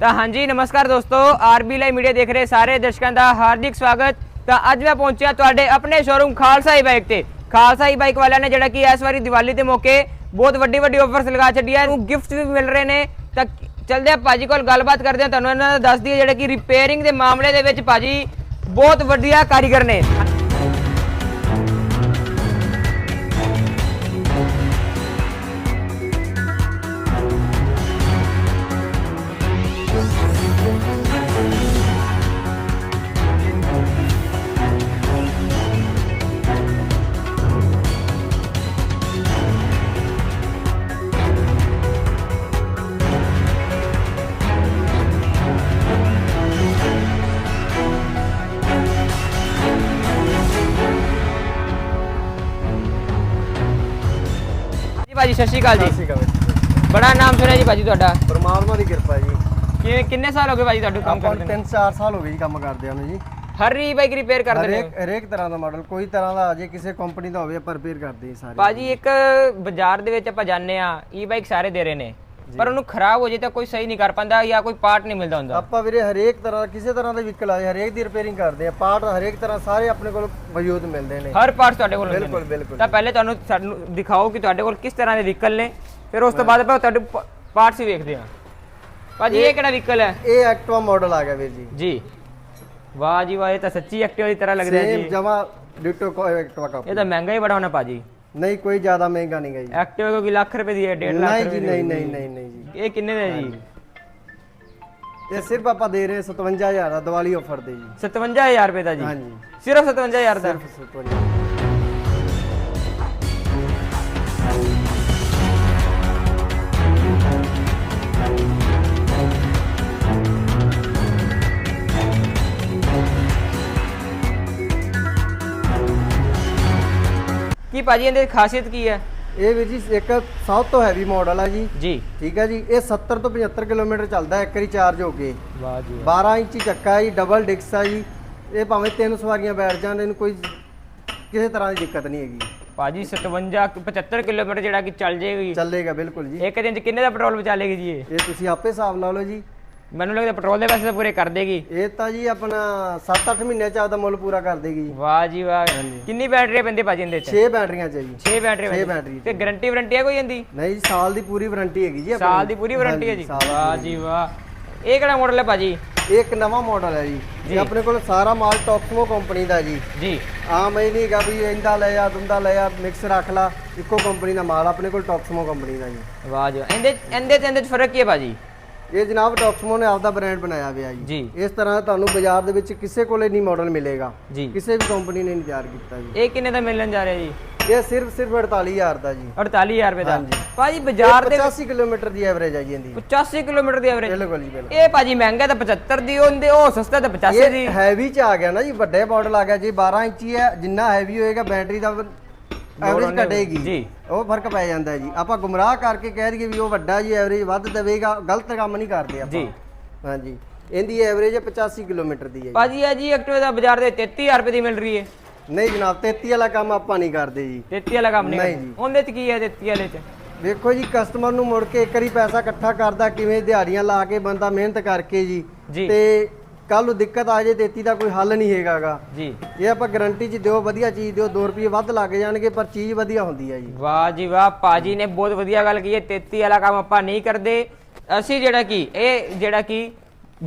ਤਾਂ ਹਾਂਜੀ, ਨਮਸਕਾਰ ਦੋਸਤੋ। ਆਰਬੀ ਲਾਈਵ ਮੀਡੀਆ ਦੇਖ ਰਹੇ ਸਾਰੇ ਦਰਸ਼ਕਾਂ ਦਾ ਹਾਰਦਿਕ ਸਵਾਗਤ। ਤਾਂ ਅੱਜ ਮੈਂ ਪਹੁੰਚਿਆ ਤੁਹਾਡੇ ਆਪਣੇ ਸ਼ੋਰੂਮ ਖਾਲਸਾ ਹੀ ਬਾਈਕ ਤੇ। ਖਾਲਸਾ ਹੀ ਬਾਈਕ ਵਾਲਿਆਂ ਨੇ ਜਿਹੜਾ ਕਿ ਇਸ ਵਾਰੀ ਦੀਵਾਲੀ ਦੇ ਮੌਕੇ ਬਹੁਤ ਵੱਡੀ ਵੱਡੀ ਆਫਰਸ ਲਗਾ ਛੱਡੀ ਹੈ ਨੂੰ ਗਿਫਟ ਵੀ ਮਿਲ ਰਹੇ ਨੇ। ਤਾਂ ਚਲਦੇ ਆ ਭਾਜੀ ਕੋਲ ਗੱਲਬਾਤ ਕਰਦੇ ਆ। ਤੁਹਾਨੂੰ ਇਹਨਾਂ ਦਾ ਦੱਸ ਦਈਏ ਜਿਹੜਾ ਕਿ ਰਿਪੇਅਰਿੰਗ ਦੇ ਮਾਮਲੇ ਦੇ ਵਿੱਚ ਭਾਜੀ ਬਹੁਤ ਵਧੀਆ ਕਾਰੀਗਰ ਨੇ। ਭਾਜੀ ਸਤਿ ਸ਼੍ਰੀ ਅਕਾਲ ਜੀ। ਬੜਾ ਨਾਮ ਸੁਣਿਆ ਜੀ ਭਾਜੀ ਤੁਹਾਡਾ? ਪਰਮਾਤਮਾ ਦੀ ਕਿਰਪਾ ਜੀ। ਕਿ ਕਿੰਨੇ ਸਾਲ ਹੋ ਗਏ ਭਾਜੀ ਤੁਹਾਨੂੰ ਕੰਮ ਆਪਾਂ ਕਰਦੇ ਨੂੰ? ਨੇ 3-4 ਸਾਲ ਹੋ ਗਏ ਜੀ ਕੰਮ ਕਰਦੇ ਨੂੰ ਜੀ। ਹਰ ਰੀ ਬਾਈਕ ਰਿਪੇਅਰ ਕਰਦੇ ਨੇ। ਹਰੇਕ ਹਰੇਕ ਤਰ੍ਹਾਂ ਦਾ ਮਾਡਲ ਕੋਈ ਤਰ੍ਹਾਂ ਦਾ ਆ ਜੇ ਕਿਸੇ ਕੰਪਨੀ ਦਾ ਹੋਵੇ ਆਪਾਂ ਰਿਪੇਅਰ ਕਰਦੇ ਹਾਂ ਸਾਰੇ। ਭਾਜੀ ਇੱਕ ਬਾਜ਼ਾਰ ਦੇ ਵਿੱਚ ਆਪਾਂ ਜਾਂਦੇ ਆ ਈ ਬਾਈਕ ਸਾਰੇ ਦੇ ਰਹੇ ਨੇ। ਪਰ ਉਹਨੂੰ ਖਰਾਬ ਹੋ ਜੇ ਤਾਂ ਕੋਈ ਸਹੀ ਨਹੀਂ ਕਰ ਪਾਉਂਦਾ ਜਾਂ ਕੋਈ ਪਾਰਟ ਨਹੀਂ ਮਿਲਦਾ ਹੁੰਦਾ। ਆਪਾਂ ਵੀਰੇ ਹਰੇਕ ਤਰ੍ਹਾਂ ਕਿਸੇ ਤਰ੍ਹਾਂ ਦਾ ਵਹੀਕਲ ਆਏ ਹਰੇਕ ਦੀ ਰਿਪੇਅਰਿੰਗ ਕਰਦੇ ਆ। ਪਾਰਟ ਹਰੇਕ ਤਰ੍ਹਾਂ ਸਾਰੇ ਆਪਣੇ ਕੋਲ ਮੌਜੂਦ ਮਿਲਦੇ ਨੇ। ਹਰ ਪਾਰਟ ਤੁਹਾਡੇ ਕੋਲ ਬਿਲਕੁਲ ਬਿਲਕੁਲ ਤਾਂ ਪਹਿਲੇ ਤੁਹਾਨੂੰ ਸਾਨੂੰ ਦਿਖਾਓ ਕਿ ਤੁਹਾਡੇ ਕੋਲ ਕਿਸ ਤਰ੍ਹਾਂ ਦੇ ਵਹੀਕਲ ਨੇ ਫਿਰ ਉਸ ਤੋਂ ਬਾਅਦ ਆਪਾਂ ਤੁਹਾਡੇ ਪਾਰਟਸ ਹੀ ਵੇਖਦੇ ਹਾਂ। ਭਾਜੀ ਇਹ ਕਿਹੜਾ ਵਹੀਕਲ ਹੈ? ਇਹ ਐਕਟਿਵਾ ਮਾਡਲ ਆ ਗਿਆ ਵੀਰ ਜੀ। ਜੀ। ਵਾਹ ਜੀ ਵਾਹ ਇਹ ਤਾਂ ਸੱਚੀ ਐਕਟਿਵਾ ਦੀ ਤਰ੍ਹਾਂ ਲੱਗ ਰਿਹਾ ਸੇਮ ਜੀ। ਜਮਾ ਡਿਟੋ ਕੋ ਐਕਟਿਵਾ ਕਾ ਇਹ ਤਾਂ ਮਹਿੰਗਾ ਹੀ ਬੜਾ ਹੋਣਾ ਭਾਜੀ। ਨਹੀਂ ਕੋਈ ਜ਼ਿਆਦਾ ਮਹਿੰਗਾ ਨਹੀਂ ਗਾ ਜੀ। ਐਕਟਿਵਾ ਕਿਉਂਕਿ ਲੱਖ ਰੁਪਏ ਦੀ ਹੈ 1.5 ਲੱਖ ਨਹੀਂ ਰੁਪਏ ਜੀ ਦੀ ਨਹੀਂ। ਨਹੀਂ ਨਹੀਂ ਨਹੀਂ ਜੀ। ਇਹ ਕਿੰਨੇ ਦਾ ਹੈ ਜੀ? ਇਹ ਸਿਰਫ ਆਪਾਂ ਦੇ ਰਹੇ 57000 ਦਾ ਦੀਵਾਲੀ ਆਫਰ ਤੇ ਜੀ। 57000 ਰੁਪਏ ਦਾ ਜੀ? ਹਾਂਜੀ। ਸਿਰਫ 57000 ਦਾ? ਸਿਰਫ 57 ਕੀ ਭਾਜੀ ਇਹਦੀ ਖਾਸੀਅਤ ਕੀ ਹੈ? ਇਹ ਵੀਰ ਜੀ ਇੱਕ ਸਭ ਤੋਂ ਹੈਵੀ ਮਾਡਲ ਆ ਜੀ। ਜੀ। ਠੀਕ ਹੈ ਜੀ ਇਹ 70 ਤੋਂ 75 ਕਿਲੋਮੀਟਰ ਚੱਲਦਾ ਹੈ ਇੱਕ ਵਾਰੀ ਚਾਰਜ ਹੋ ਕੇ। ਵਾਹ ਜੀ 12 ਇੰਚੀ ਚੱਕਾ ਹੈ ਜੀ ਡਬਲ ਡਿਕਸ ਆ ਜੀ। ਇਹ ਭਾਵੇਂ ਤਿੰਨ ਸਵਾਰੀਆਂ ਬੈਠ ਜਾਣ ਇਹਨੂੰ ਕੋਈ ਕਿਸੇ ਤਰ੍ਹਾਂ ਦੀ ਦਿੱਕਤ ਨਹੀਂ ਹੈਗੀ। ਭਾਜੀ 57 75 ਕਿਲੋਮੀਟਰ ਜਿਹੜਾ ਕਿ ਚੱਲ ਜਾਏਗੀ ਚੱਲੇਗਾ ਬਿਲਕੁਲ ਜੀ। ਇੱਕ ਦਿਨ ਚ ਕਿੰਨੇ ਦਾ ਪੈਟਰੋਲ ਬਚਾ ਲੇਗੀ ਜੀ ਇਹ? ਇਹ ਤੁਸੀਂ ਆਪੇ ਹਿਸਾਬ ਲਾ ਲਓ ਜੀ। ਮੈਨੂੰ ਲੱਗਦਾ ਪੈਟਰੋਲ ਦੇ ਪੈਸੇ ਤਾਂ ਪੂਰੇ ਕਰ ਦੇਗੀ। ਇਹ ਤਾਂ ਜੀ ਆਪਣਾ 7-8 ਮਹੀਨਿਆਂ ਚ ਆਪਦਾ ਮੁੱਲ ਪੂਰਾ ਕਰ ਦੇਗੀ ਜੀ। ਵਾਹ ਜੀ ਵਾਹ। ਕਿੰਨੀ ਬੈਟਰੀ ਪੈਂਦੀ ਭਾਜੀ ਇਹਦੇ ਚ? 6 ਬੈਟਰੀਆਂ ਚ ਜੀ। 6 ਬੈਟਰੀ ਛੇ ਬੈਟਰੀ ਤੇ ਗਾਰੰਟੀ ਵਾਰੰਟੀ ਹੈ ਕੋਈ ਇਹਦੀ? ਨਹੀਂ ਜੀ ਸਾਲ ਦੀ ਪੂਰੀ ਵਾਰੰਟੀ ਹੈਗੀ ਜੀ ਆਪਣੀ। ਸਾਲ ਦੀ ਪੂਰੀ ਵਾਰੰਟੀ ਹੈ ਜੀ। ਵਾਹ ਜੀ ਵਾਹ। ਇਹ ਕਿਹੜਾ ਮਾਡਲ ਹੈ ਭਾਜੀ? ਇਹ ਇੱਕ ਨਵਾਂ ਮਾਡਲ ਹੈ ਜੀ। ਇਹ ਆਪਣੇ ਕੋਲ ਸਾਰਾ ਮਾਲ ਟੌਕਸਮੋ ਕੰਪਨੀ ਦਾ ਜੀ। ਜੀ। ਆਮ ਇਹ ਨਹੀਂ ਹੈਗਾ ਵੀ ਇੰਦਾ ਲੈ ਆ ਦੁੰਦਾ ਲੈ ਆ ਮਿਕਸ ਰੱਖ ਲਾ ਇੱਕੋ ਕੰਪਨੀ ਦਾ ਮਾਲ ਆਪਣੇ ਕੋਲ ਟੌਕਸਮੋ ਕੰਪਨੀ ਦਾ ਜੀ। ਵਾਹ ਜੀ। ਇਹਦੇ ਇਹਦੇ ਤੇ ਇਹਦੇ ਚ ਫ਼ਰਕ ਕੀ ਹੈ ਭਾਜੀ? ਇਹ ਜਨਾਬ ਟੌਕਸਮੋ ਨੇ ਆਪਦਾ ਬ੍ਰਾਂਡ ਬਣਾਇਆ ਹੋਇਆ ਜੀ। ਇਸ ਤਰ੍ਹਾਂ ਤੁਹਾਨੂੰ ਬਾਜ਼ਾਰ ਦੇ ਵਿੱਚ ਕਿਸੇ ਕੋਲੇ ਨਹੀਂ ਮਾਡਲ ਮਿਲੇਗਾ। ਕਿਸੇ ਵੀ ਕੰਪਨੀ ਨੇ ਨਹੀਂ ਤਿਆਰ ਕੀਤਾ ਜੀ। ਇਹ ਕਿੰਨੇ ਦਾ ਮਿਲਣ ਜਾ ਰਿਹਾ ਜੀ? ਇਹ ਸਿਰਫ ਸਿਰਫ 48000 ਦਾ ਜੀ। 48000 ਰੁਪਏ ਦਾ। ਭਾਜੀ ਬਾਜ਼ਾਰ ਦੇ 85 ਕਿਲੋਮੀਟਰ ਦੀ ਐਵਰੇਜ ਹੈ ਜੀ ਇਹਦੀ। 85 ਕਿਲੋਮੀਟਰ ਦੀ ਐਵਰੇਜ ਬਿਲਕੁਲ ਜੀ ਬਿਲਕੁਲ। ਇਹ ਭਾਜੀ ਮਹਿੰਗਾ ਤਾਂ 75 ਦੀ ਹੁੰਦੇ ਉਹ ਸਸਤਾ ਤਾਂ 85 ਦੀ। ਇਹ ਹੈਵੀ ਚ ਆ ਗਿਆ ਨਾ ਜੀ ਵੱਡੇ ਮਾਡਲ ਆ ਗਿਆ ਜੀ 12 ਇੰਚੀ ਹੈ ਜਿੰਨਾ ਹੈਵੀ ਹੋਏਗਾ ਬੈਟਰੀ ਦਾ ਐਵਰੇਜ ਘਟੇਗੀ ਜੀ। ਉਹ ਫ਼ਰਕ ਪੈ ਜਾਂਦਾ ਜੀ ਆਪਾਂ ਗੁੰਮਰਾਹ ਕਰਕੇ ਕਹਿ ਦਈਏ ਵੀ ਉਹ ਵੱਡਾ ਜੀ ਐਵਰੇਜ ਵੱਧ ਦੇਵੇਗਾ ਗਲਤ ਕੰਮ ਨਹੀਂ ਕਰਦੇ ਆਪਾਂ ਜੀ। ਹਾਂਜੀ ਇਹਦੀ ਐਵਰੇਜ 85 ਕਿਲੋਮੀਟਰ ਦੀ ਹੈ। ਭਾਜੀ ਇਹ ਜੀ ਐਕਟਿਵਾ ਦਾ ਬਾਜ਼ਾਰ ਦੇ 33000 ਰੁਪਏ ਦੀ ਮਿਲ ਰਹੀ ਹੈ ਨਹੀਂ ਜਨਾਬ 33 ਵਾਲਾ ਕੰਮ ਆਪਾਂ ਨਹੀਂ ਕਰਦੇ ਜੀ 33 ਵਾਲਾ ਕੰਮ ਨਹੀਂ ਕਰਦਾ। ਉਹਦੇ ਚ ਕੀ ਹੈ 33 ਵਾਲੇ ਚ ਵੇਖੋ ਜੀ ਕਸਟਮਰ ਨੂੰ ਮੁੜ ਕੇ ਇੱਕ ਵਾਰੀ ਪੈਸਾ ਇਕੱਠਾ ਕਰਦਾ ਕਿਵੇਂ ਦਿਹਾੜੀਆਂ ਲਾ ਕੇ ਬੰਦਾ ਮਿਹਨਤ ਕਰਕੇ ਜੀ ਜੀ। ਤੇ ਕੱਲ ਨੂੰ ਦਿੱਕਤ ਆ ਜੇ 33 ਦਾ ਕੋਈ ਹੱਲ ਨਹੀਂ ਹੈਗਾਗਾ। ਜੀ। ਇਹ ਆਪਾਂ ਗਾਰੰਟੀ 'ਚ ਦਿਓ ਵਧੀਆ ਚੀਜ਼ ਦਿਓ 2 ਰੁਪਏ ਵੱਧ ਲੱਗ ਜਾਣਗੇ ਪਰ ਚੀਜ਼ ਵਧੀਆ ਹੁੰਦੀ ਹੈ ਜੀ। ਵਾਹ ਜੀ ਵਾਹ ਭਾਜੀ ਨੇ ਬਹੁਤ ਵਧੀਆ ਗੱਲ ਕਹੀ ਹੈ 33 ਵਾਲਾ ਕੰਮ ਆਪਾਂ ਨਹੀਂ ਕਰਦੇ। ਅਸੀਂ ਜਿਹੜਾ ਕੀ ਇਹ ਜਿਹੜਾ ਕੀ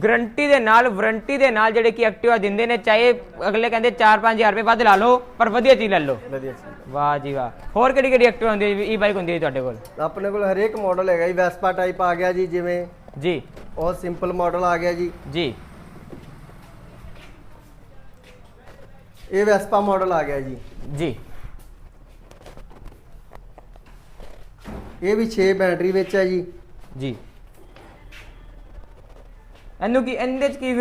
ਗਰੰਟੀ ਦੇ ਨਾਲ ਵਾਰੰਟੀ ਦੇ ਨਾਲ ਜਿਹੜੇ ਕੀ ਐਕਟਿਵਾ ਦਿੰਦੇ ਨੇ ਚਾਹੇ ਅਗਲੇ ਕਹਿੰਦੇ 4-5000 ਰੁਪਏ ਵੱਧ ਲਾ ਲਓ ਪਰ ਵਧੀਆ ਚੀਜ਼ ਲੈ ਲਓ। ਵਧੀਆ ਚੀਜ਼। ਵਾਹ ਜੀ ਵਾਹ। ਹੋਰ ਕਿਹੜੀ ਕਿਹੜੀ ਐਕਟਿਵਾ ਹੁੰਦੀ ਹੈ ਈ ਬਾਈਕ ਹੁੰਦੀ ਹੈ ਤੁਹਾਡੇ ਕੋਲ? ਆਪਣੇ ਕੋਲ ਹਰੇਕ ਮਾਡਲ ਹੈਗਾ ਜੀ ਵੈਸਪਾ ਟਾਈਪ ਆ ਗਿਆ ਜੀ ਜਿਵੇਂ ਜੀ। ਉਹ ਸਿੰਪਲ ਮਾਡਲ ਆ ਗਿਆ ਜੀ। ਜੀ। ਇਹ ਵੈਸਪਾ ਮਾਡਲ ਆ ਗਿਆ ਜੀ। ਜੀ। ਇਹ ਵੀ 6 ਬੈਟਰੀ ਵਿੱਚ ਹੈ ਜੀ। ਜੀ। ਇਹਨੂੰ ਕੀ ਇਹਦੇ ਚ ਕੀ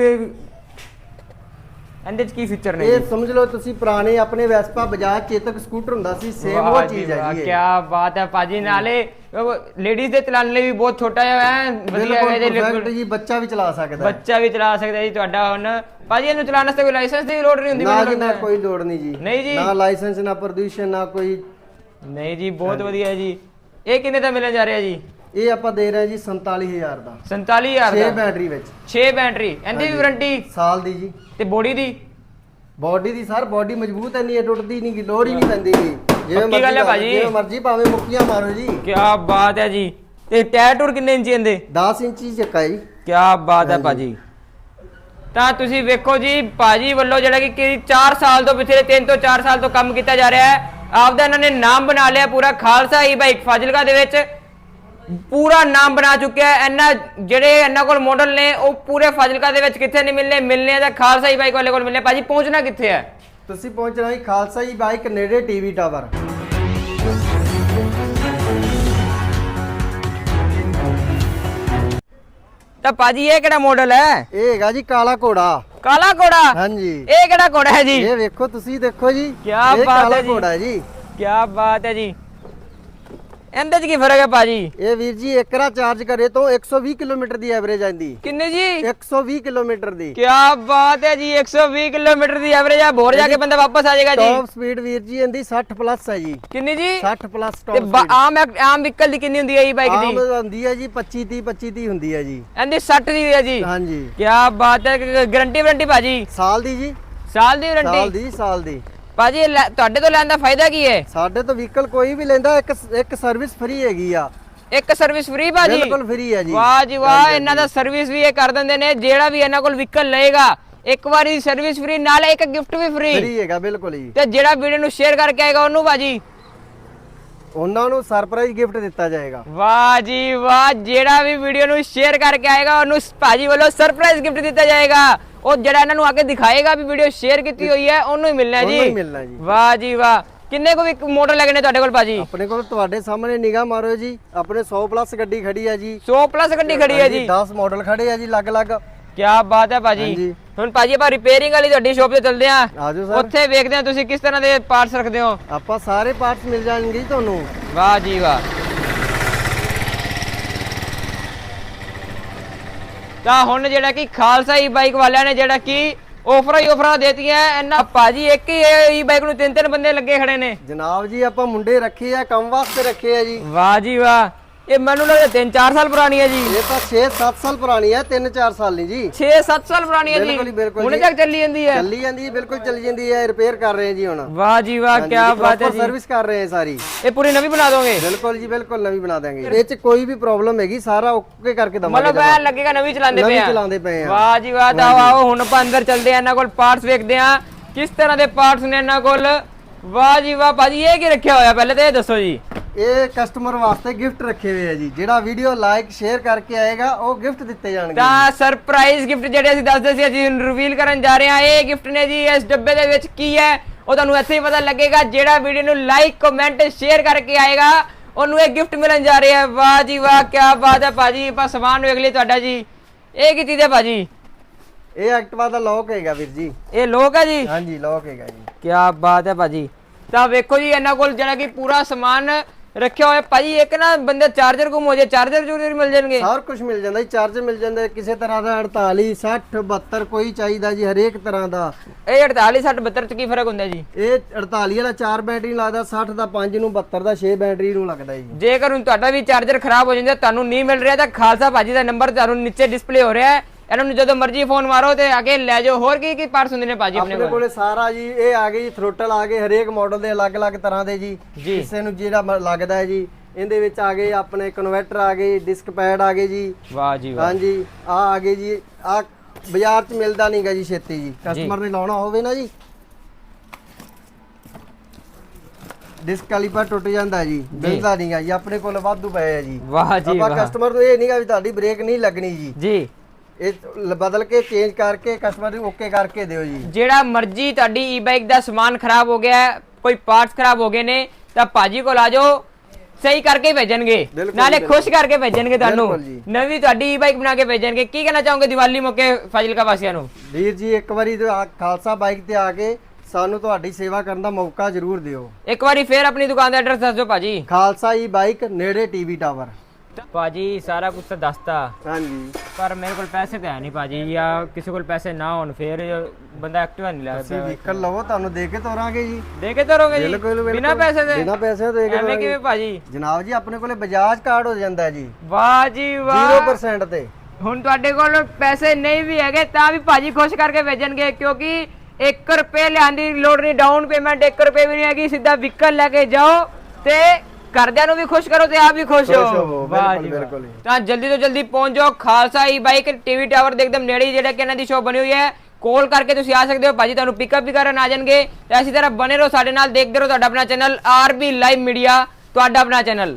ਇਹਦੇ ਚ ਕੀ ਫੀਚਰ ਨੇ ਇਹ ਸਮਝ ਲਓ ਤੁਸੀਂ ਪੁਰਾਣੇ ਆਪਣੇ ਵੈਸਪਾ ਬਜਾਜ ਚੇਤਕ ਸਕੂਟਰ ਹੁੰਦਾ ਸੀ ਸੇਮ ਉਹ ਚੀਜ਼ ਹੈ ਜੀ ਕੀ ਬਾਤ ਹੈ ਭਾਜੀ ਨਾਲੇ ਲੇਡੀਜ਼ ਦੇ ਚਲਾਉਣ ਲਈ ਵੀ ਬਹੁਤ ਛੋਟਾ ਜਿਹਾ ਹੈ ਵਧੀਆ ਹੈ ਬਿਲਕੁਲ ਜੀ perfect ਜੀ ਬੱਚਾ ਵੀ ਚਲਾ ਸਕਦਾ ਹੈ। ਬੱਚਾ ਵੀ ਚਲਾ ਸਕਦਾ ਜੀ ਤੁਹਾਡਾ ਹੁਣ। ਭਾਜੀ ਇਹਨੂੰ ਚਲਾਉਣ ਵਾਸਤੇ ਕੋਈ ਲਾਇਸੈਂਸ ਦੀ ਲੋੜ ਨਹੀਂ ਹੁੰਦੀ ਨਾ ਜੀ ਨਾ ਹੈ। ਕੋਈ ਲੋੜ ਨਹੀਂ ਜੀ। ਨਹੀਂ ਜੀ। ਨਾ ਲਾਇਸੈਂਸ ਨਾ ਪ੍ਰਦੂਸ਼ਣ ਨਾ ਕੋਈ ਨਹੀਂ ਜੀ ਬਹੁਤ ਵਧੀਆ ਜੀ। ਇਹ ਕਿੰਨੇ ਦਾ ਮਿਲਣ ਜਾ ਰਿਹਾ ਜੀ? ਇਹ ਆਪਾਂ ਦੇ ਰਹੇ ਹਾਂ ਜੀ 47000 ਦਾ। 47000 6 ਦਾ? ਬੈਟਰੀ ਵਿੱਚ। 6 ਬੈਟਰੀ ਇਹਦੀ ਵੀ ਵਾਰੰਟੀ ਸਾਲ ਦੀ ਜੀ। ਤੇ ਬੋਡੀ ਦੀ? ਬਾਡੀ ਦੀ ਸਰ ਬਾਡੀ ਮਜ਼ਬੂਤ ਐ ਨਹੀਂ ਇਹ ਟੁੱਟਦੀ ਨਹੀਂ ਲੋੜ ਹੀ ਨਹੀਂ ਪੈਂਦੀ ਜਿਵੇਂ ਪੱਕੀ ਗੱਲ ਹੈ ਭਾਜੀ। ਜਿਵੇਂ ਮਰਜ਼ੀ ਭਾਵੇਂ ਮੁੱਕੀਆਂ ਮਾਰੋ ਜੀ। ਕੀ ਬਾਤ ਹੈ ਜੀ। ਤੇ ਟਾਇਰ ਟੂਰ ਕਿੰਨੇ ਇੰਚੀ ਇਹਦੇ? 10 ਇੰਚੀ ਚੱਕਾ ਜੀ। ਕੀ ਬਾਤ ਹੈ ਭਾਜੀ। ਤਾਂ ਤੁਸੀਂ ਵੇਖੋ ਜੀ ਭਾਜੀ ਵੱਲੋਂ ਜਿਹੜਾ ਕਿ 4 ਸਾਲ ਤੋਂ ਪਿਛਲੇ 3 ਤੋਂ 4 ਸਾਲ ਤੋਂ ਕੰਮ ਕੀਤਾ ਜਾ ਰਿਹਾ ਹੈ। ਆਪਦਾ ਇਹਨਾਂ ਨੇ ਨਾਮ ਬਣਾ ਲਿਆ ਪੂਰਾ ਖਾਲਸਾ ਈ ਬਾਈਕ ਫਾਜ਼ਿਲਕਾ ਦੇ ਵਿੱਚ। ਪੂਰਾ ਨਾਮ ਬਣਾ ਚੁੱਕਿਆ ਹੈ। ਇਹਨਾਂ ਜਿਹੜੇ ਇਹਨਾਂ ਕੋਲ ਮਾਡਲ ਨੇ ਉਹ ਪੂਰੇ ਫਾਜ਼ਿਲਕਾ ਦੇ ਵਿੱਚ ਕਿੱਥੇ ਨਹੀਂ ਮਿਲਨੇ? ਮਿਲਨੇ ਤਾਂ ਖਾਲਸਾ ਈ ਬਾਈਕ ਵਾਲੇ ਕੋਲ ਮਿਲਨੇ ਭਾਜੀ ਪਹੁੰਚਣਾ ਕਿੱਥੇ ਹੈ? ਤੁਸੀਂ ਪਹੁੰਚਣਾ ਜੀ ਖਾਲਸਾ ਜੀ ਬਾਈਕ ਨੇੜੇ ਟੀਵੀ ਟਾਵਰ। ਤਾਂ ਭਾਜੀ ਇਹ ਕਿਹੜਾ ਮਾਡਲ ਹੈ? ਇਹ ਹੈਗਾ ਜੀ ਕਾਲਾ ਘੋੜਾ। ਕਾਲਾ ਘੋੜਾ? ਹਾਂਜੀ। ਇਹ ਕਿਹੜਾ ਘੋੜਾ ਹੈ ਜੀ? ਇਹ ਵੇਖੋ ਤੁਸੀਂ ਦੇਖੋ ਜੀ। ਇਹ ਬਾਤ ਕਾਲਾ ਹੈ ਜੀ। ਘੋੜਾ ਹੈ ਜੀ। ਕੀ ਬਾਤ ਹੈ ਜੀ। ਇਹਦੇ 'ਚ ਕੀ ਫ਼ਰਕ ਹੈ ਭਾਜੀ? ਇਹ ਵੀਰ ਜੀ ਏਕਰਾ ਚਾਰਜ ਕਰੇ ਤੋਂ 120 ਕਿਲੋਮੀਟਰ ਦੀ ਐਵਰੇਜ ਆਂਦੀ। ਕਿੰਨੇ ਜੀ? 120 ਕਿਲੋਮੀਟਰ ਦੀ। ਕੀ ਬਾਤ ਹੈ ਜੀ 120 ਕਿਲੋਮੀਟਰ ਦੀ ਐਵਰੇਜ ਆ। ਭੋਰ ਜਾ ਕੇ ਬੰਦਾ ਵਾਪਸ ਆ ਜਾਏਗਾ ਜੀ। ਟੌਪ ਸਪੀਡ ਵੀਰ ਜੀ ਇਹਦੀ 60 ਪਲੱਸ ਹੈ ਜੀ। ਕਿੰਨੀ ਜੀ? 60 ਪਲੱਸ ਤੇ ਟੌਪ ਸਪੀਡ ਆਮ ਆਮ ਵਹੀਕਲ ਦੀ ਕਿੰਨੀ ਹੁੰਦੀ ਹੈ ਇਹ ਬਾਈਕ ਆਮ ਦੀ ਹੁੰਦੀ ਹੈ ਜੀ 25 30 25 30 ਹੁੰਦੀ ਹੈ ਜੀ। ਇਹਦੀ 60 ਦੀ ਹੈ ਜੀ। ਹਾਂਜੀ। ਕੀ ਬਾਤ ਹੈ ਗਾਰੰਟੀ ਵਾਰੰਟੀ ਭਾਜੀ? ਸਾਲ ਦੀ ਜੀ। ਸਾਲ ਦੀ ਸਾਲ ਵਾਰੰਟੀ ਦੀ ਸਾਲ ਦੀ। ਭਾਜੀ ਤੁਹਾਡੇ ਤੋਂ ਲੈਣ ਦਾ ਫਾਇਦਾ ਕੀ ਹੈ? ਸਾਡੇ ਤੋਂ ਵਹੀਕਲ ਕੋਈ ਵੀ ਲੈਂਦਾ ਇੱਕ ਇੱਕ ਸਰਵਿਸ ਫ੍ਰੀ ਹੈਗੀ ਆ। ਇੱਕ ਸਰਵਿਸ ਫ੍ਰੀ ਭਾਜੀ? ਬਿਲਕੁਲ ਫ੍ਰੀ ਹੈ ਜੀ। ਵਾਹ ਜੀ ਵਾਹ ਇਹਨਾਂ ਦਾ ਸਰਵਿਸ ਵੀ ਇਹ ਕਰ ਦਿੰਦੇ ਨੇ ਜਿਹੜਾ ਵੀ ਇਹਨਾਂ ਕੋਲ ਵਹੀਕਲ ਲਏਗਾ ਇੱਕ ਵਾਰੀ ਸਰਵਿਸ ਫ੍ਰੀ ਨਾਲ ਇੱਕ ਗਿਫਟ ਵੀ ਫ੍ਰੀ ਫ੍ਰੀ ਹੈਗਾ ਬਿਲਕੁਲ ਜੀ। ਤੇ ਜਿਹੜਾ ਵੀਡੀਓ ਨੂੰ ਸ਼ੇਅਰ ਕਰਕੇ ਆਏਗਾ ਉਹਨੂੰ ਭਾਜੀ? ਉਹਨਾਂ ਨੂੰ ਸਰਪ੍ਰਾਈਜ਼ ਗਿਫਟ ਦਿੱਤਾ ਜਾਏਗਾ। ਵਾਹ ਜੀ ਵਾਹ ਜਿਹੜਾ ਵੀ ਵੀਡੀਓ ਨੂੰ ਸ਼ੇਅਰ ਕਰਕੇ ਆਏਗਾ ਉਹਨੂੰ ਭਾਜੀ ਵੱਲੋਂ ਸਰਪ੍ਰਾਈਜ਼ ਗਿਫਟ ਦਿੱਤਾ ਜਾਏਗਾ। ਉਹ ਜਿਹੜਾ ਇਹਨਾਂ ਨੂੰ ਆ ਕੇ ਦਿਖਾਏਗਾ ਵੀ ਵੀਡੀਓ ਸ਼ੇਅਰ ਕੀਤੀ ਹੋਈ ਹੈ ਉਹਨੂੰ ਹੀ ਮਿਲਣਾ ਉਹਨੂੰ ਹੀ ਜੀ। ਮਿਲਣਾ ਜੀ। ਵਾਹ ਜੀ ਵਾਹ। ਕਿੰਨੇ ਕੋ ਵੀ ਮੋਟਰ ਲੱਗੇ ਨੇ ਤੁਹਾਡੇ ਕੋਲ ਭਾਜੀ? ਆਪਣੇ ਕੋਲ ਤੁਹਾਡੇ ਸਾਹਮਣੇ ਨਿਗਾਹ ਮਾਰੋ ਜੀ। ਆਪਣੇ 100 ਪਲੱਸ ਗੱਡੀ ਖੜੀ ਹੈ ਜੀ। 100 ਪਲੱਸ ਗੱਡੀ ਖੜੀ ਹੈ ਜੀ। 10 ਮਾਡਲ ਖੜੇ ਆ ਜੀ ਅਲੱਗ-ਅਲੱਗ। ਕੀ ਬਾਤ ਹੈ ਭਾਜੀ। ਹਾਂਜੀ। ਹੁਣ ਭਾਜੀ ਆਪਾਂ ਰਿਪੇਅਰਿੰਗ ਵਾਲੀ ਤੁਹਾਡੀ ਸ਼ੋਪ ਤੇ ਚੱਲਦੇ ਆਂ ਆਜੋ ਸਰ ਉੱਥੇ ਵੇਖਦੇ ਆਂ ਤੁਸੀਂ ਕਿਸ ਤਰ੍ਹਾਂ ਦੇ ਪਾਰਟਸ ਰੱਖਦੇ ਹੋ। ਆਪਾਂ ਸਾਰੇ ਪਾਰਟਸ ਮਿਲ ਜਾਣਗੇ ਜੀ ਤੁਹਾਨੂੰ। ਵਾਹ ਜੀ ਵਾਹ। ਤਾਂ ਹੁਣ ਜਿਹੜਾ ਕਿ ਖਾਲਸਾ ਈ ਬਾਈਕ ਵਾਲਿਆਂ ਨੇ ਜਿਹੜਾ ਕਿ ਆਫਰਾਂ ਹੀ ਆਫਰਾਂ ਦੇਤੀਆਂ ਇਹਨਾਂ ਭਾਜੀ ਇੱਕ ਹੀ ਈ ਬਾਈਕ ਨੂੰ ਤਿੰਨ ਤਿੰਨ ਬੰਦੇ ਲੱਗੇ ਖੜੇ ਨੇ। ਜਨਾਬ ਜੀ ਆਪਾਂ ਮੁੰਡੇ ਰੱਖੇ ਆ ਕੰਮ ਵਾਸਤੇ ਰੱਖੇ ਆ ਜੀ। ਵਾਹ ਜੀ ਵਾਹ। ਇਹ ਮੈਨੂੰ ਲੱਗਦਾ 3-4 ਸਾਲ ਪੁਰਾਣੀ ਹੈ ਜੀ। ਇਹ ਤਾਂ 6-7 ਸਾਲ ਪੁਰਾਣੀ ਹੈ 3-4 ਸਾਲ ਨਹੀਂ ਜੀ। 6-7 ਸਾਲ ਪੁਰਾਣੀ ਹੈ ਜੀ। ਬਿਲਕੁਲ ਜੀ, ਬਿਲਕੁਲ ਹੁਣੇ। ਤੱਕ ਚੱਲੀ ਜਾਂਦੀ ਹੈ। ਚੱਲੀ ਜਾਂਦੀ ਹੈ ਬਿਲਕੁਲ ਚੱਲੀ ਜਾਂਦੀ ਹੈ ਰਿਪੇਅਰ ਕਰ ਰਹੇ ਹਾਂ ਜੀ ਹੁਣ। ਵਾਹ ਜੀ ਵਾਹ ਕੀ ਬਾਤ ਹੈ ਜੀ। ਸਰਵਿਸ ਕਰ ਰਹੇ ਹਾਂ ਸਾਰੀ। ਇਹ ਪੂਰੀ ਨਵੀਂ ਬਣਾ ਦੋਗੇ? ਬਿਲਕੁਲ ਜੀ ਬਿਲਕੁਲ ਨਵੀਂ ਬਣਾ ਦਾਂਗੇ। ਇਹ ਚ ਕੋਈ ਵੀ ਪ੍ਰੋਬਲਮ ਹੈਗੀ ਸਾਰਾ ਓਕੇ ਕਰਕੇ ਦਵਾਂਗੇ ਮਤਲਬ ਐ ਲੱਗੇਗਾ ਨਵੀਂ ਚਲਾਉਂਦੇ ਪਏ ਨਵੀਂ ਆ। ਚਲਾਉਂਦੇ ਪਏ ਆ। ਵਾਹ ਜੀ ਵਾਹ ਤਾਂ ਆਓ ਹੁਣ ਆਪਾਂ ਅੰਦਰ ਚੱਲਦੇ ਆ ਇਹਨਾਂ ਕੋਲ ਪਾਰਟਸ ਵੇਖਦੇ ਆ। ਕਿਸ ਤਰ੍ਹਾਂ ਦੇ ਪਾਰਟਸ ਨੇ ਇਹਨਾਂ ਕੋਲ? ਵਾਹ ਜੀ ਵਾਹ ਭਾਜੀ ਇਹ ਕੀ ਰੱਖਿਆ ਹੋਇਆ? ਪਹਿਲੇ ਤਾਂ ਇਹ ਦੱਸੋ ਜੀ। ਇਹ ਕਸਟਮਰ ਵਾਸਤੇ ਗਿਫਟ ਰੱਖੇ ਹੋਏ ਆ ਜੀ। ਜਿਹੜਾ ਵੀਡੀਓ ਲਾਈਕ ਸ਼ੇਅਰ ਕਰਕੇ ਆਏਗਾ ਉਹ ਗਿਫਟ ਦਿੱਤੇ ਜਾਣਗੇ ਤਾਂ ਸਰਪ੍ਰਾਈਜ਼ ਗਿਫਟ ਜਿਹੜੇ ਅਸੀਂ ਦੱਸਦੇ ਸੀ ਅਸੀਂ ਰਿਵੀਲ ਕਰਨ ਜਾ ਰਹੇ ਹਾਂ। ਇਹ ਗਿਫਟ ਨੇ ਜੀ ਇਸ ਡੱਬੇ ਦੇ ਵਿੱਚ ਕੀ ਹੈ? ਉਹ ਤੁਹਾਨੂੰ ਇੱਥੇ ਹੀ ਪਤਾ ਲੱਗੇਗਾ। ਜਿਹੜਾ ਵੀਡੀਓ ਨੂੰ ਲਾਈਕ ਕਮੈਂਟ ਸ਼ੇਅਰ ਕਰਕੇ ਆਏਗਾ ਉਹਨੂੰ ਇਹ ਗਿਫਟ ਮਿਲਣ ਜਾ ਰਿਹਾ ਹੈ। ਵਾਹ ਜੀ ਵਾਹ ਕੀ ਬਾਤ ਹੈ ਭਾਜੀ। ਆਪਾਂ ਸਮਾਨ ਵੇਖ ਲਈ ਤੁਹਾਡਾ ਜੀ। ਇਹ ਕੀ ਚੀਜ਼ ਹੈ ਭਾਜੀ? ਇਹ ਐਕਟਿਵਾ ਦਾ ਲੋਕ ਹੈਗਾ ਵੀਰ ਜੀ। ਇਹ ਲੋਕ ਹੈ ਜੀ? ਹਾਂਜੀ ਲੋਕ ਹੈਗਾ ਜੀ। ਕੀ ਬਾਤ ਹੈ ਭਾਜੀ। ਤਾਂ ਵੇਖੋ ਜੀ ਇਹਨਾਂ ਕੋਲ ਜਿਹੜਾ ਕਿ ਪੂਰਾ ਸਮਾਨ ਰੱਖਿਆ ਹੋਇਆ। ਭਾਜੀ ਇੱਕ ਨਾ ਬੰਦੇ ਚਾਰਜਰ ਗੁੰਮ ਹੋ ਜਾਏ ਚਾਰਜਰ ਚੂਰਜਰ ਮਿਲ ਜਾਣਗੇ। ਸਾਰ ਕੁਝ ਮਿਲ ਜਾਂਦਾ ਜੀ ਚਾਰਜਰ ਮਿਲ ਜਾਂਦਾ ਕਿਸੇ ਤਰ੍ਹਾਂ ਦਾ 48 60 72 ਕੋਈ ਚਾਹੀਦਾ ਜੀ ਹਰੇਕ ਤਰ੍ਹਾਂ ਦਾ। ਇਹ 48 60 72 ਚ ਕੀ ਫ਼ਰਕ ਹੁੰਦਾ ਜੀ? ਇਹ 48 ਵਾਲਾ 4 ਬੈਟਰੀ ਲੱਗਦਾ 60 ਦਾ 5 ਨੂੰ 72 ਦਾ 6 ਬੈਟਰੀ ਨੂੰ ਲੱਗਦਾ ਜੀ। ਜੇਕਰ ਹੁਣ ਤੁਹਾਡਾ ਵੀ ਚਾਰਜਰ ਖਰਾਬ ਹੋ ਜਾਂਦਾ ਤੁਹਾਨੂੰ ਨਹੀਂ ਮਿਲ ਰਿਹਾ ਤਾਂ ਖਾਲਸਾ ਭਾਜੀ ਦਾ ਨੰਬਰ ਤੁਹਾਨੂੰ ਨੀਚੇ ਡਿਸਪਲੇ ਹੋ ਰਿਹਾ ਹੈ। ਇਹਨਾਂ ਨੂੰ ਜਦੋਂ ਮਰਜ਼ੀ ਫੋਨ ਮਾਰੋ ਤੇ ਕੇ ਲੈ ਜਾਓ। ਹੋਰ ਕੀ ਕੀ ਪਾਰਟਸ ਹੁੰਦੇ ਨੇ ਭਾਜੀ ਆਪਣੇ ਕੋਲ? ਸਾਰਾ ਜੀ ਇਹ ਆ ਗਏ ਜੀ ਥ੍ਰੋਟਲ ਆ ਗਏ ਹਰੇਕ ਮਾਡਲ ਦੇ ਅਲੱਗ-ਅਲੱਗ ਤਰ੍ਹਾਂ ਦੇ ਜੀ। ਕਿਸੇ ਨੂੰ ਜਿਹੜਾ ਲੱਗਦਾ ਹੈ ਜੀ ਇਹਦੇ ਵਿੱਚ ਆ ਗਏ ਆਪਣੇ ਕਨਵਰਟਰ ਆ ਗਏ ਡਿਸਕ ਪੈਡ ਆ ਗਏ ਜੀ। ਵਾਹ ਜੀ ਵਾਹ। ਹਾਂਜੀ ਆ ਆ ਗਏ ਜੀ ਆ ਬਾਜ਼ਾਰ 'ਚ ਮਿਲਦਾ ਨਹੀਂਗਾ ਜੀ ਛੇਤੀ ਜੀ। ਕਸਟਮਰ ਨੇ ਲਾਉਣਾ ਹੋਵੇ ਨਾ ਜੀ। ਡਿਸਕ ਕਲੀਪਰ ਟੁੱਟ ਜਾਂਦਾ ਜੀ ਮਿਲਦਾ ਨਹੀਂਗਾ ਜੀ ਆਪਣੇ ਕੋਲ ਵਾਧੂ ਪਏ ਆ ਜੀ। ਵਾਹ ਜੀ ਆਪਾਂ ਵਾਹ। ਕਸਟਮਰ ਨੂੰ ਇਹ ਨਹੀਂਗਾ ਵੀ ਤੁਹਾਡੀ ਬ੍ਰੇਕ ਨਹੀਂ ਲੱਗਣੀ ਜੀ। ਜੀ। ਇਹ ਬਦਲ ਕੇ ਚੇਂਜ ਕਰਕੇ ਕਸਟਮਰ ਨੂੰ ਓਕੇ ਕਰਕੇ ਦਿਓ ਜੀ। ਜਿਹੜਾ ਮਰਜ਼ੀ ਤੁਹਾਡੀ ਈ-ਬਾਈਕ ਦਾ ਸਮਾਨ ਖਰਾਬ ਹੋ ਗਿਆ ਹੈ, ਕੋਈ ਪਾਰਟਸ ਖਰਾਬ ਹੋ ਗਏ ਨੇ ਤਾਂ ਭਾਜੀ ਕੋਲ ਆ ਜਾਓ ਸਹੀ ਕਰਕੇ ਭੇਜਣਗੇ। ਨਾਲੇ ਖੁਸ਼ ਕਰਕੇ ਭੇਜਣਗੇ ਤੁਹਾਨੂੰ। ਨਵੀਂ ਤੁਹਾਡੀ ਈ-ਬਾਈਕ ਬਣਾ ਕੇ ਭੇਜਣਗੇ। ਕੀ ਕਹਿਣਾ ਚਾਹੋਗੇ ਦੀਵਾਲੀ ਮੌਕੇ ਫਾਜ਼ਿਲਕਾ ਵਾਸੀਆਂ ਨੂੰ? ਵੀਰ ਜੀ ਇੱਕ ਵਾਰੀ ਖਾਲਸਾ ਬਾਈਕ ਤੇ ਆ ਕੇ ਸਾਨੂੰ ਤੁਹਾਡੀ ਸੇਵਾ ਕਰਨ ਦਾ ਮੌਕਾ ਜ਼ਰੂਰ ਦਿਓ। ਇੱਕ ਵਾਰੀ ਫੇਰ ਆਪਣੀ ਦੁਕਾਨ ਦਾ ਐਡਰੈਸ ਦੱਸ ਦਿਓ ਭਾਜੀ। ਖਾਲਸਾ ਹੀ ਬਾਈਕ ਨੇੜੇ ਟੀਵੀ ਟਾਵਰ ਭਾਜੀ ਸਾਰਾ ਕੁਝ ਤਾਂ ਦੱਸਤਾ। ਹਾਂਜੀ। ਪਰ ਮੇਰੇ ਕੋਲ ਪੈਸੇ ਤਾਂ ਹੈ ਨਹੀਂ ਭਾਜੀ ਜਾਂ ਕਿਸੇ ਕੋਲ ਪੈਸੇ ਨਾ ਹੋਣ ਫਿਰ ਬੰਦਾ ਐਕਟਿਵਾ ਨਹੀਂ ਅਸੀਂ ਲੱਗਦਾ ਵਹੀਕਲ ਲਵੋ ਤੁਹਾਨੂੰ ਦੇ ਕੇ ਤੋਰਾਂਗੇ ਜੀ। ਦੇ ਕੇ ਤਰੋਗੇ ਜੀ? ਬਿਲਕੁਲ ਬਿਲਕੁਲ। ਬਿਨਾ ਪੈਸੇ ਦੇ? ਬਿਨਾ ਪੈਸੇ ਦੇ ਕੇ ਐਵੇਂ ਤੋਰਾਂਗੇ। ਕਿਵੇਂ ਭਾਜੀ? ਜਨਾਬ ਜੀ ਆਪਣੇ ਕੋਲੇ ਬਜਾਜ ਕਾਰਡ ਹੋ ਜਾਂਦਾ ਹੈ ਜੀ। ਵਾਹ ਜੀ ਵਾਹ। 0% ਤੇ। ਹੁਣ ਤੁਹਾਡੇ ਕੋਲ ਪੈਸੇ ਨਹੀਂ ਵੀ ਹੈਗੇ ਤਾਂ ਵੀ ਭਾਜੀ ਖੁਸ਼ ਕਰਕੇ ਭੇਜਣਗੇ ਕਿਉਂਕਿ 1 ਰੁਪਏ ਲਿਆਉਣ ਦੀ ਲੋੜ ਨਹੀਂ ਡਾਊਨ ਪੇਮੈਂਟ 1 ਰੁਪਏ ਵੀ ਨਹੀਂ ਹੈਗੀ ਸਿੱਧਾ ਵਹੀਕਲ ਲੈ ਕੇ ਜਾਓ ਤੇ ਘਰਦਿਆਂ ਨੂੰ ਵੀ ਖੁਸ਼ ਕਰੋ ਤੇ ਆਪ ਵੀ ਖੁਸ਼ ਖੁਸ਼ ਹੋ ਵਾਹ ਬਿਲਕੁਲ, ਜੀ ਵਾਹ। ਬਿਲਕੁਲ। ਤਾਂ ਜਲਦੀ ਤੋਂ ਜਲਦੀ ਪਹੁੰਚ ਜਾਓ Khalsa e bike TV tower ਦੇ ਇੱਕਦਮ ਨੇੜੇ ਹੀ ਜਿਹੜਾ ਕਿ ਇਹਨਾਂ ਦੀ ਸ਼ੋਪ ਬਣੀ ਹੋਈ ਹੈ ਕਾਲ ਕਰਕੇ ਤੁਸੀਂ ਆ ਸਕਦੇ ਹੋ ਭਾਜੀ ਤੁਹਾਨੂੰ ਪਿਕਅਪ ਵੀ ਕਰਨ ਆ ਜਾਣਗੇ ਤੇ ਇਸੇ ਤਰ੍ਹਾਂ ਬਨੇ ਰਹੋ ਸਾਡੇ ਨਾਲ ਦੇਖਦੇ ਰਹੋ ਤੁਹਾਡਾ ਆਪਣਾ ਚੈਨਲ ਆਰਬੀ ਲਾਈਵ ਮੀਡੀਆ ਤੁਹਾਡਾ ਆਪਣਾ ਚੈਨਲ